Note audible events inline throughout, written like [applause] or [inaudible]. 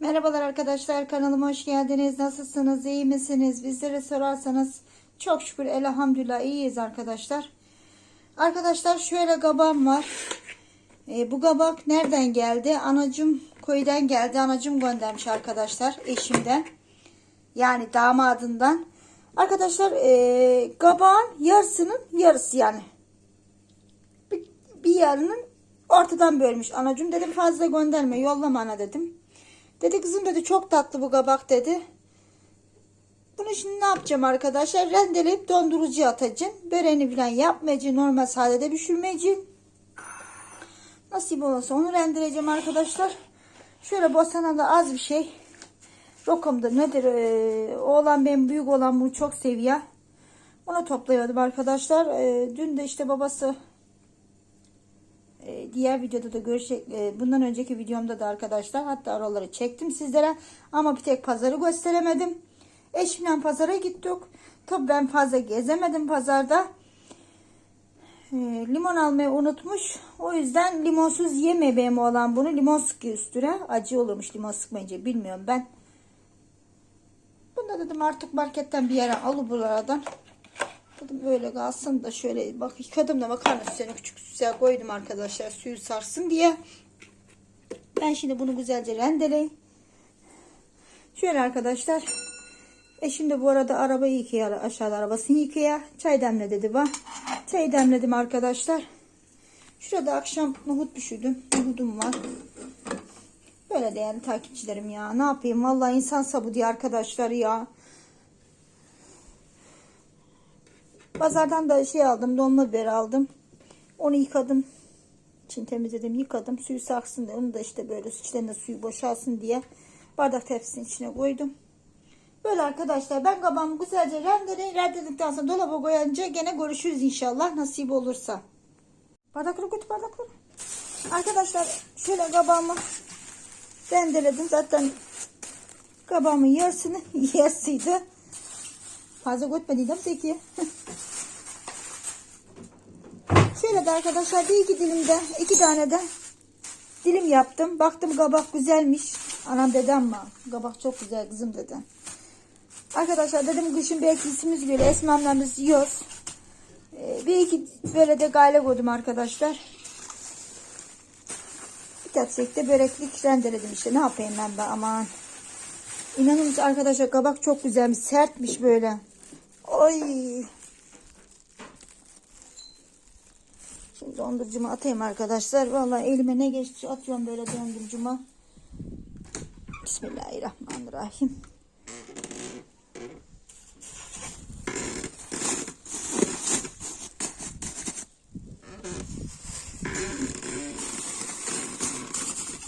Merhabalar arkadaşlar kanalıma hoş geldiniz. Nasılsınız? iyi misiniz? Bizlere sorarsanız çok şükür elhamdülillah iyiyiz arkadaşlar. Arkadaşlar şöyle kabağım var. Ee, bu kabak nereden geldi? Anacım köyden geldi. Anacım göndermiş arkadaşlar eşimden. Yani damadından. Arkadaşlar ee, kabağın yarısının yarısı yani. Bir, bir yarının ortadan bölmüş anacım. Dedim fazla gönderme yollama ana dedim. Dedi kızım dedi çok tatlı bu kabak dedi. Bunu şimdi ne yapacağım arkadaşlar? Rendeleyip dondurucuya atacağım. Böreğini falan yapmayacağım. Normal sadede pişirmeyeceğim. Nasip olursa onu rendeleyeceğim arkadaşlar. Şöyle bostanada az bir şey. Rokumdur nedir? Ee, oğlan benim büyük olan bunu çok seviyor. Onu topluyordum arkadaşlar. Ee, dün de işte babası e, diğer videoda da görecek e, bundan önceki videomda da arkadaşlar hatta oraları çektim sizlere. Ama bir tek pazarı gösteremedim. Eşimle pazara gittik. Tabi ben fazla gezemedim pazarda. E, limon almayı unutmuş. O yüzden limonsuz yeme benim olan bunu. Limon sıkıyor üstüne. Acı olurmuş limon sıkmayınca bilmiyorum ben. Bunu da dedim artık marketten bir yere alıp buralardan Dedim böyle kalsın da şöyle bak yıkadım da makarna üstüne küçük suya koydum arkadaşlar suyu sarsın diye. Ben şimdi bunu güzelce rendeleyim. Şöyle arkadaşlar. Eşim de bu arada arabayı yıkıyor. Aşağıda arabasını yıkıyor. Çay demle dedi bak. Çay demledim arkadaşlar. Şurada akşam nohut pişirdim. Nohudum var. Böyle değerli takipçilerim ya. Ne yapayım? Vallahi insan sabı diye arkadaşlar ya. Pazardan da şey aldım. Dolma biber aldım. Onu yıkadım. İçini temizledim. Yıkadım. Suyu saksın diye. Onu da işte böyle içlerinde suyu boşalsın diye bardak tepsinin içine koydum. Böyle arkadaşlar ben kabağımı güzelce rendeleyin. Rendeledikten sonra dolaba koyunca gene görüşürüz inşallah. Nasip olursa. Bardakları götür bardakları. Arkadaşlar şöyle kabağımı rendeledim. Zaten kabağımın yarısını [laughs] yarısıydı. Fazla götmediydim peki. Şöyle de arkadaşlar bir iki dilimde iki tane de dilim yaptım. Baktım kabak güzelmiş. Anam dedi ama kabak çok güzel kızım dedi. Arkadaşlar dedim kışın belki isimiz böyle esmemlerimiz yiyoruz. Ee, bir iki böyle de gale koydum arkadaşlar. Bir tepsikte böreklik rendeledim işte. Ne yapayım ben de aman. İnanın arkadaşlar kabak çok güzelmiş. Sertmiş böyle. Oy. Şimdi dondurucuma atayım arkadaşlar. Vallahi elime ne geçti atıyorum böyle dondurucuma. Bismillahirrahmanirrahim.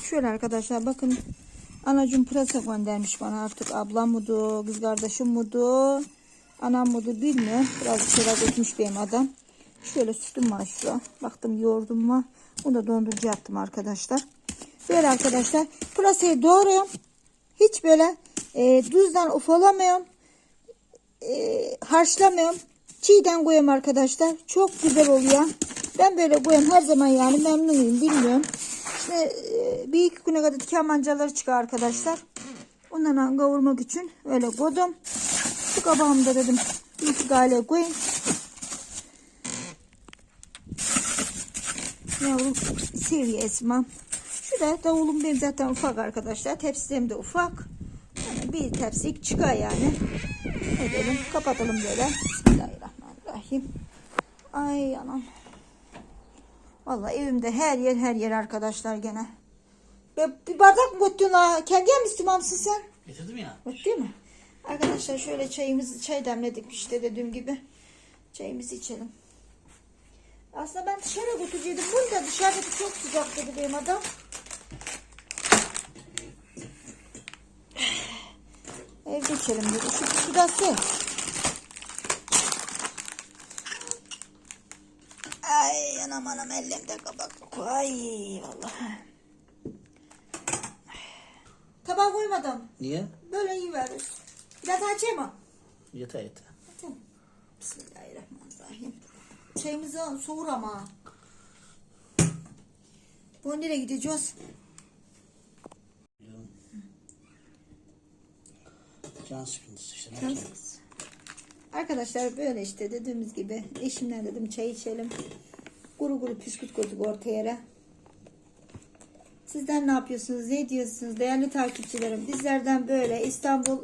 Şöyle arkadaşlar bakın anacım pırasa göndermiş bana artık ablam mıdır kız kardeşim mıdır anam mıdır bilmiyorum biraz şeyler dökmüş benim adam. Şöyle sütüm var şurada baktım yoğurdum var. Bunu da dondurucu yaptım arkadaşlar. Böyle arkadaşlar pırasayı doğruyorum. Hiç böyle e, tuzdan ufalamıyorum e, harçlamıyorum. Çiğden koyuyorum arkadaşlar. Çok güzel oluyor. Ben böyle koyuyorum. Her zaman yani memnunum. Bilmiyorum. İşte e, bir iki güne kadar diken mancaları çıkar arkadaşlar. Ondan kavurmak için öyle koydum. Bu kabağımı da dedim bir gale koyayım. Yavrum seviye esmam. Şurada davulum benim zaten ufak arkadaşlar. Tepsilerim de ufak. Yani bir tepsi çıkar yani. Edelim kapatalım böyle. Bismillahirrahmanirrahim. Ay anam. Vallahi evimde her yer her yer arkadaşlar gene. Bir bardak mı götürdün ha? Kendi mısın sen? Getirdim ya. Değil mi? Arkadaşlar şöyle çayımızı çay demledik işte dediğim gibi. Çayımızı içelim. Aslında ben dışarı götürecektim. Bunu da dışarıda çok sıcak dedi benim adam. Evde içelim dedi. Şu şurası. Ay anam anam ellemde kabak. Ay vallahi. Tabağa koymadım. Niye? Böyle yiyoruz. Biraz açayım mı? Yeter yeter. Tamam. Bismillahirrahmanirrahim. Çayımızı soğur ama. Bu nereye gideceğiz? Can sıkıntısı işte. Can sıkıntısı. Arkadaşlar böyle işte dediğimiz gibi eşimle dedim çay içelim. Guru guru püsküt koyduk ortaya yere. Sizler ne yapıyorsunuz? Ne diyorsunuz? Değerli takipçilerim. Bizlerden böyle İstanbul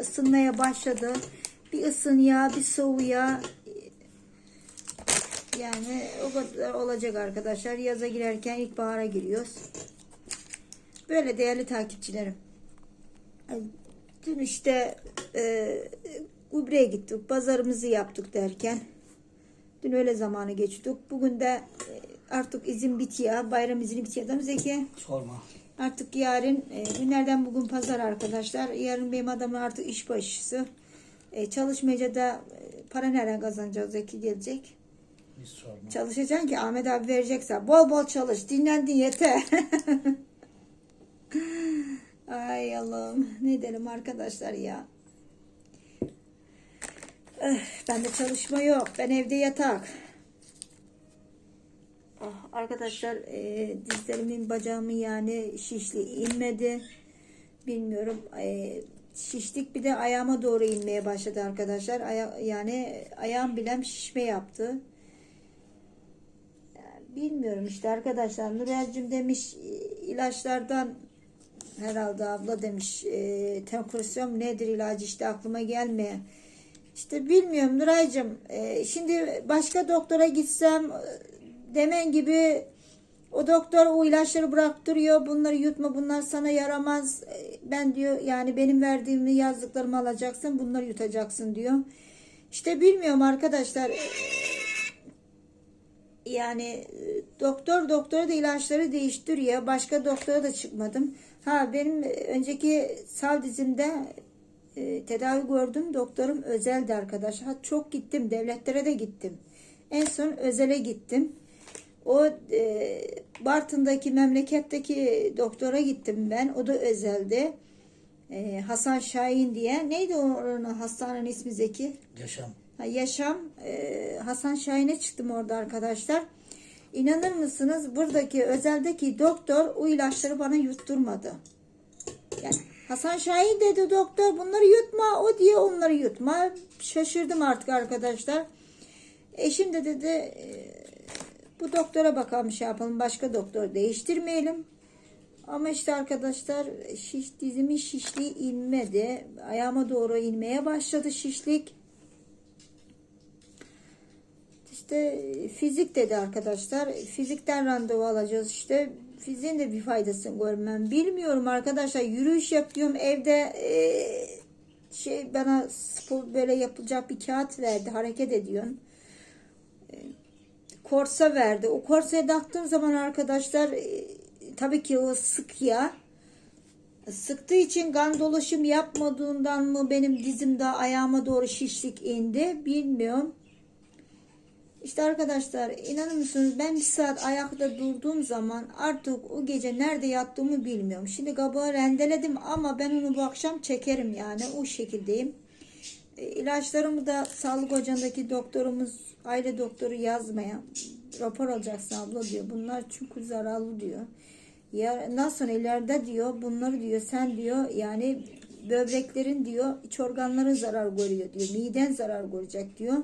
ısınmaya başladı. Bir ısınıya, bir soğuya. Yani o kadar olacak arkadaşlar. Yaza girerken ilkbahara giriyoruz. Böyle değerli takipçilerim. Dün işte e, Gübre'ye gittik. Pazarımızı yaptık derken. Dün öyle zamanı geçtik. Bugün de e, artık izin bitiyor. Bayram izini bitiyor. Değil mi Zeki? Sorma. Artık yarın e, günlerden bugün pazar arkadaşlar. Yarın benim adamın artık iş başısı. E, çalışmayınca da e, para nereden kazanacağız Zeki gelecek. Hiç sorma. Çalışacaksın ki Ahmet abi verecekse. Bol bol çalış. Dinlendin yeter. [laughs] Ay Allah'ım. Ne edelim arkadaşlar ya. Eh, bende çalışma yok. Ben evde yatak. Ah, arkadaşlar e, dizlerimin bacağımın yani şişli inmedi. Bilmiyorum. E, şişlik bir de ayağıma doğru inmeye başladı arkadaşlar. Aya, yani ayağım bilem şişme yaptı. Bilmiyorum işte arkadaşlar. Nurel'cim demiş e, ilaçlardan herhalde abla demiş e, tempresyon nedir ilacı işte aklıma gelmeye. İşte bilmiyorum Nuray'cım. E, şimdi başka doktora gitsem demen gibi o doktor o ilaçları bıraktırıyor. Bunları yutma bunlar sana yaramaz. E, Ben diyor yani benim verdiğimi yazdıklarımı alacaksın bunları yutacaksın diyor. İşte bilmiyorum arkadaşlar. E, yani e, doktor doktora da ilaçları değiştiriyor. Başka doktora da çıkmadım. Ha benim önceki sağ dizimde e, tedavi gördüm. Doktorum özeldi arkadaş. Ha çok gittim. Devletlere de gittim. En son özele gittim. O e, Bartın'daki memleketteki doktora gittim ben. O da özeldi. E, Hasan Şahin diye. Neydi oranın hastanenin ismi Zeki? Yaşam. Ha, Yaşam e, Hasan Şahin'e çıktım orada arkadaşlar. İnanır mısınız buradaki özeldeki doktor o ilaçları bana yutturmadı. Yani Hasan Şahin dedi doktor bunları yutma o diye onları yutma. Şaşırdım artık arkadaşlar. Eşim de dedi bu doktora bakalım şey yapalım başka doktor değiştirmeyelim. Ama işte arkadaşlar şiş, dizimin şişliği inmedi. Ayağıma doğru inmeye başladı şişlik. İşte fizik dedi arkadaşlar. Fizikten randevu alacağız işte. Fiziğin de bir faydasını görmem. Bilmiyorum arkadaşlar. Yürüyüş yapıyorum evde eee, şey bana spor böyle yapılacak bir kağıt verdi. Hareket ediyorsun. Korsa verdi. O korsaya taktığım zaman arkadaşlar eee, tabii ki o sık ya. Sıktığı için kan dolaşım yapmadığından mı benim dizimde ayağıma doğru şişlik indi bilmiyorum. İşte arkadaşlar inanır mısınız ben bir saat ayakta durduğum zaman artık o gece nerede yattığımı bilmiyorum. Şimdi kabağı rendeledim ama ben onu bu akşam çekerim yani o şekildeyim. E, ilaçlarımı da sağlık ocağındaki doktorumuz aile doktoru yazmaya rapor alacaksın abla diyor. Bunlar çünkü zararlı diyor. Ya sonra ileride diyor bunları diyor sen diyor yani böbreklerin diyor iç organların zarar görüyor diyor. Miden zarar görecek diyor.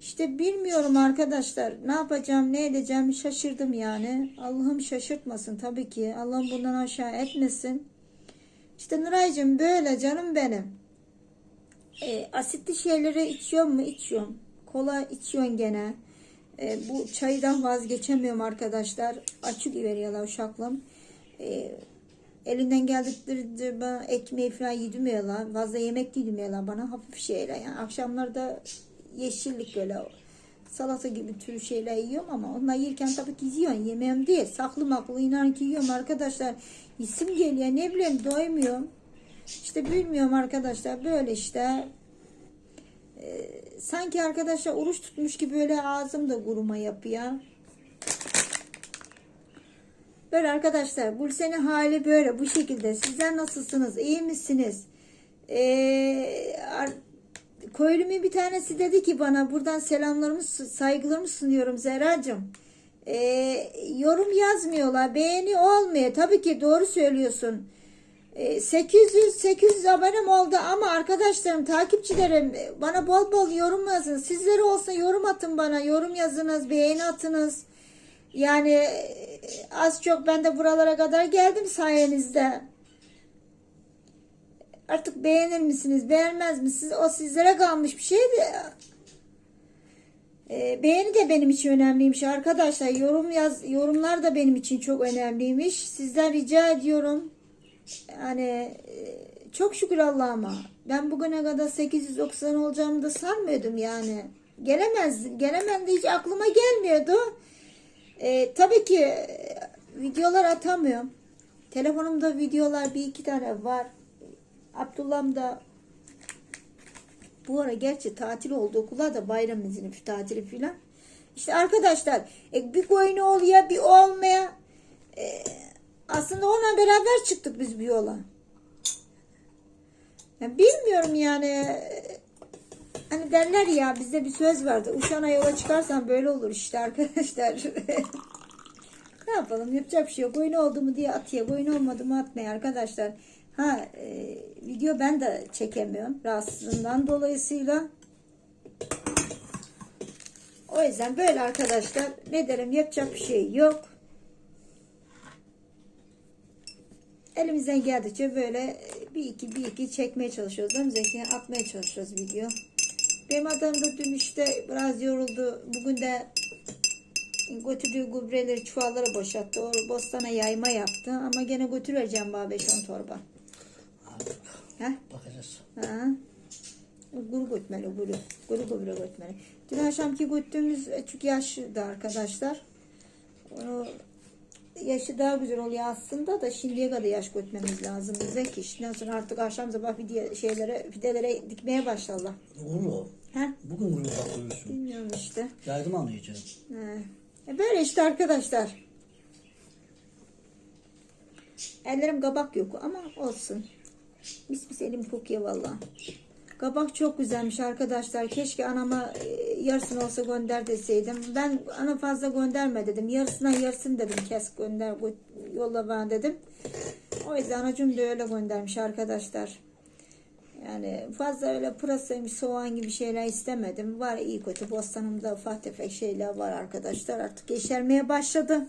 İşte bilmiyorum arkadaşlar. Ne yapacağım, ne edeceğim şaşırdım yani. Allah'ım şaşırtmasın tabii ki. Allah'ım bundan aşağı etmesin. İşte Nuray'cığım böyle canım benim. E, asitli şeyleri içiyor mu? İçiyorum. Kola içiyorsun gene. E, bu çaydan vazgeçemiyorum arkadaşlar. Açık veriyorlar uşaklım. E, elinden geldikleri bana ekmeği falan yedirmiyorlar. Fazla yemek yedirmiyorlar bana. Hafif şeyler yani. Akşamlarda yeşillik böyle salata gibi tür şeyler yiyorum ama onlar yerken tabii ki yiyorum. Yemeğim değil. Saklı maklı inan ki yiyorum arkadaşlar. İsim geliyor ne bileyim doymuyorum. İşte bilmiyorum arkadaşlar böyle işte. Ee, sanki arkadaşlar oruç tutmuş gibi böyle ağzım da kuruma yapıyor. Böyle arkadaşlar Gülsen'in hali böyle bu şekilde. Sizler nasılsınız? İyi misiniz? Ee, Köylümün bir tanesi dedi ki bana buradan selamlarımı saygılarımı sunuyorum Zeracığım. Ee, yorum yazmıyorlar. Beğeni olmuyor. Tabii ki doğru söylüyorsun. E, 800 800 abonem oldu ama arkadaşlarım, takipçilerim e, bana bol bol yorum yazın. Sizlere olsa yorum atın bana. Yorum yazınız, beğeni atınız. Yani e, az çok ben de buralara kadar geldim sayenizde. Artık beğenir misiniz, beğenmez misiniz? O sizlere kalmış bir şey de. E, beğeni de benim için önemliymiş arkadaşlar. Yorum yaz, yorumlar da benim için çok önemliymiş. Sizden rica ediyorum. Yani e, çok şükür Allah'ıma. Ben bugüne kadar 890 olacağımı da sanmıyordum yani. Gelemez, gelemem de hiç aklıma gelmiyordu. E, tabii ki e, videolar atamıyorum. Telefonumda videolar bir iki tane var. Abdullah'ım da bu ara gerçi tatil oldu okullar da bayram izini bir tatili filan. İşte arkadaşlar e, bir koyun oluyor bir olmaya e, aslında onunla beraber çıktık biz bir yola. Ya bilmiyorum yani hani derler ya bizde bir söz vardı. Uşana yola çıkarsan böyle olur işte arkadaşlar. [laughs] ne yapalım yapacak bir şey yok. Oyun oldu mu diye atıyor. Oyun olmadı mı atmaya arkadaşlar. Ha e, video ben de çekemiyorum. Rahatsızlığından dolayısıyla. O yüzden böyle arkadaşlar ne derim yapacak bir şey yok. Elimizden geldikçe böyle bir iki bir iki çekmeye çalışıyoruz. Zeki? Atmaya çalışıyoruz video. Benim adam da dün işte biraz yoruldu. Bugün de götürdüğü gübreleri çuvallara boşalttı. O bostana yayma yaptı. Ama gene götüreceğim bana 5-10 torba. Heh. bakacağız. Ha. Guru götmeli, guru. Guru gübre götmeli. Dün akşamki götürdüğümüz küçük yaşlı arkadaşlar. Onu yaşı daha güzel oluyor aslında da şimdiye kadar yaş götmemiz lazım. Zeki işinden sonra artık akşam sabah fide, şeylere, fidelere dikmeye başlarlar. Olur o. He? Bugün buraya bakıyorsun. Bilmiyorum işte. Yardım anlayacağım. He. E böyle işte arkadaşlar. Ellerim kabak yok ama olsun. Mis mis elim kokuyor valla. Kabak çok güzelmiş arkadaşlar. Keşke anama e, yarısını olsa gönder deseydim. Ben ana fazla gönderme dedim. Yarısına yarısını dedim. Kes gönder gö- yolla bana dedim. O yüzden anacığım da öyle göndermiş arkadaşlar. Yani fazla öyle pırasaymış, soğan gibi şeyler istemedim. Var iyi kötü bostanımda ufak tefek şeyler var arkadaşlar. Artık yeşermeye başladı.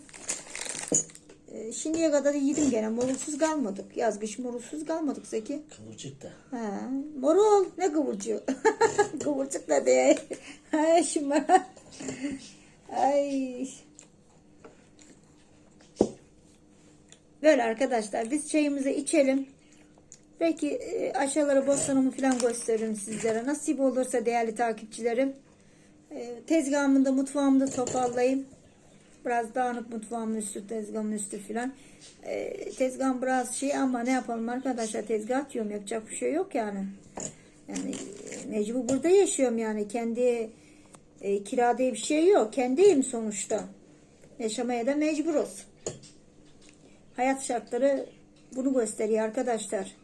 Şimdiye kadar yedim gene. Morulsuz kalmadık. Yaz kış morulsuz kalmadık Zeki. Kıvırcık da. Ha, morul. Ne kıvırcığı? [laughs] Kıvırcık da değil. Ay şimdi. Ay. Böyle arkadaşlar biz çayımızı içelim. Belki e, aşağılara bostanımı falan gösteririm sizlere. Nasip olursa değerli takipçilerim. E, tezgahımı da mutfağımı da toparlayayım. Biraz dağınık mutfağımın üstü, tezgahımın üstü filan. E, tezgahım biraz şey ama ne yapalım arkadaşlar tezgah atıyorum yapacak bir şey yok yani. Yani e, mecbur burada yaşıyorum yani kendi e, kirada bir şey yok. Kendiyim sonuçta. Yaşamaya da mecburuz. Hayat şartları bunu gösteriyor arkadaşlar.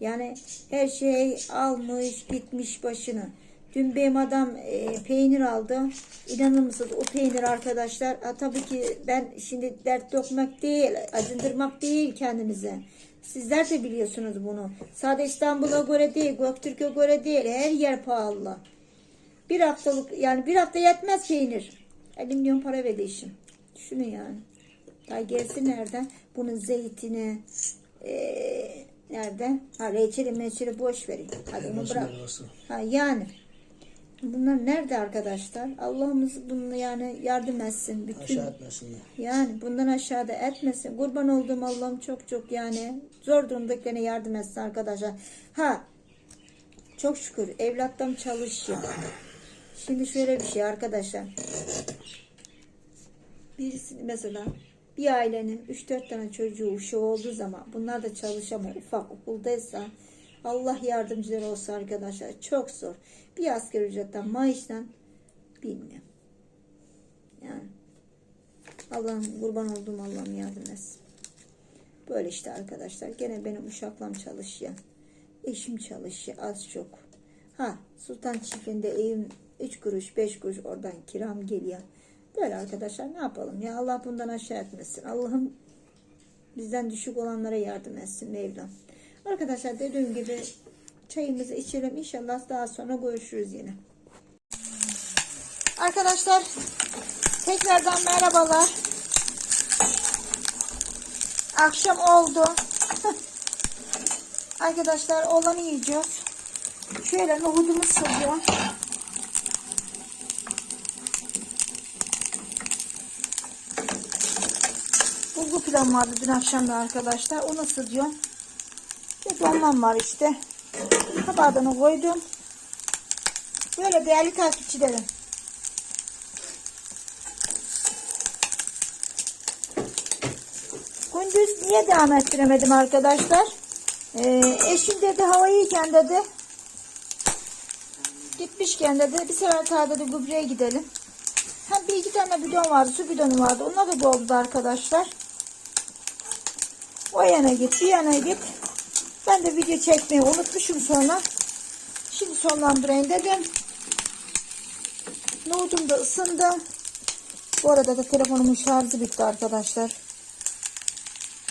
Yani her şey almış gitmiş başını. Dün benim adam e, peynir aldı. İnanır mısınız o peynir arkadaşlar. Ha, tabii ki ben şimdi dert dokmak değil, acındırmak değil kendinize. Sizler de biliyorsunuz bunu. Sadece İstanbul'a göre değil, Göktürk'e göre değil. Her yer pahalı. Bir haftalık yani bir hafta yetmez peynir. 50 milyon para verdi işim. Düşünün yani. Daha gerisi nerede? Bunun zeytini eee nerede? Ha reçeli meçeli boş verin. Hadi onu bırak. Ha yani. Bunlar nerede arkadaşlar? Allah'ımız bunu yani yardım etsin. Bütün Aşağı etmesinler. yani bundan aşağıda etmesin. Kurban olduğum Allah'ım çok çok yani zor durumdakilerine yardım etsin arkadaşlar. Ha çok şükür evlatlarım çalışıyor. Şimdi şöyle bir şey arkadaşlar. Birisi mesela bir ailenin 3-4 tane çocuğu uşağı olduğu zaman bunlar da çalışamıyor. Ufak okuldaysa Allah yardımcıları olsa arkadaşlar çok zor. Bir asgari ücretten maaştan bilmiyorum. Yani Allah'ım kurban olduğum Allah'ım yardım etsin. Böyle işte arkadaşlar. Gene benim uşaklarım çalışıyor. Eşim çalışıyor az çok. Ha Sultan Çiftliği'nde evim 3 kuruş 5 kuruş oradan kiram geliyor. Böyle arkadaşlar ne yapalım ya Allah bundan aşağı etmesin. Allah'ım Bizden düşük olanlara yardım etsin Mevlam. Arkadaşlar dediğim gibi çayımızı içelim. İnşallah daha sonra görüşürüz yine. Arkadaşlar tekrardan merhabalar. Akşam oldu. [laughs] Arkadaşlar olanı yiyeceğiz. Şöyle nohudumuz sığıyor. Bulgur pilav vardı dün akşam da arkadaşlar. Onu sığıyorum. Bir dolmam var işte. Tabağını koydum. Böyle değerli takipçilerim. Gündüz niye devam ettiremedim arkadaşlar? Ee, eşim dedi hava iyiyken dedi. Gitmişken dedi bir sefer daha dedi gübreye gidelim. Hem bir iki tane bidon vardı, su bidonu vardı. Onlar da doldu arkadaşlar. O yana git, bir yana git. Ben de video çekmeyi unutmuşum sonra. Şimdi sonlandırayım dedim. Nohudum da ısındı. Bu arada da telefonumun şarjı bitti arkadaşlar.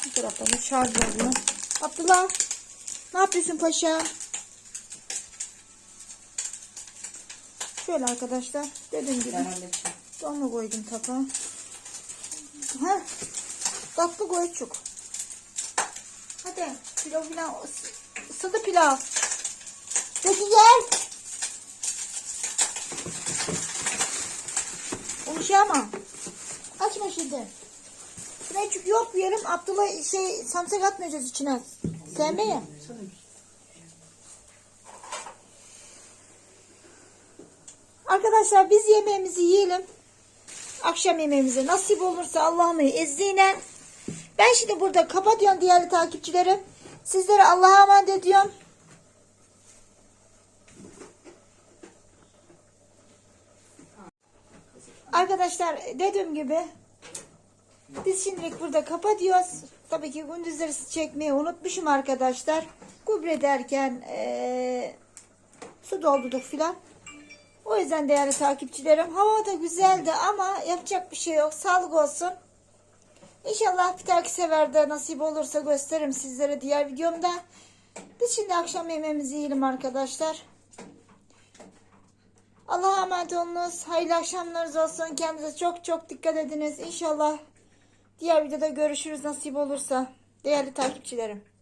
Bu tarafta da şarj oluyor. Abdullah ne yapıyorsun paşa? Şöyle arkadaşlar dediğim gibi. Onu koydum tabağa. Ha? Tatlı koyucuk. Hadi pilav pilav. Isıdı pilav. Peki gel. Konuşamam. Açma şimdi. Pilavcuk yok diyelim. Abdullah şey samsak atmayacağız içine. Sevmeye. Arkadaşlar biz yemeğimizi yiyelim. Akşam yemeğimize nasip olursa Allah'ın izniyle. Ben şimdi burada kapatıyorum diğer takipçilerim. Sizlere Allah'a emanet ediyorum. Arkadaşlar dediğim gibi biz şimdilik burada kapatıyoruz. Tabii ki gündüzleri çekmeyi unutmuşum arkadaşlar. Gübre derken eee, su doldurduk filan. O yüzden değerli takipçilerim hava da güzeldi ama yapacak bir şey yok. Sağlık olsun. İnşallah bir dahaki seferde nasip olursa gösteririm sizlere diğer videomda. Biz şimdi akşam yemeğimizi yiyelim arkadaşlar. Allah'a emanet olunuz. Hayırlı akşamlarınız olsun. Kendinize çok çok dikkat ediniz. İnşallah diğer videoda görüşürüz nasip olursa. Değerli takipçilerim.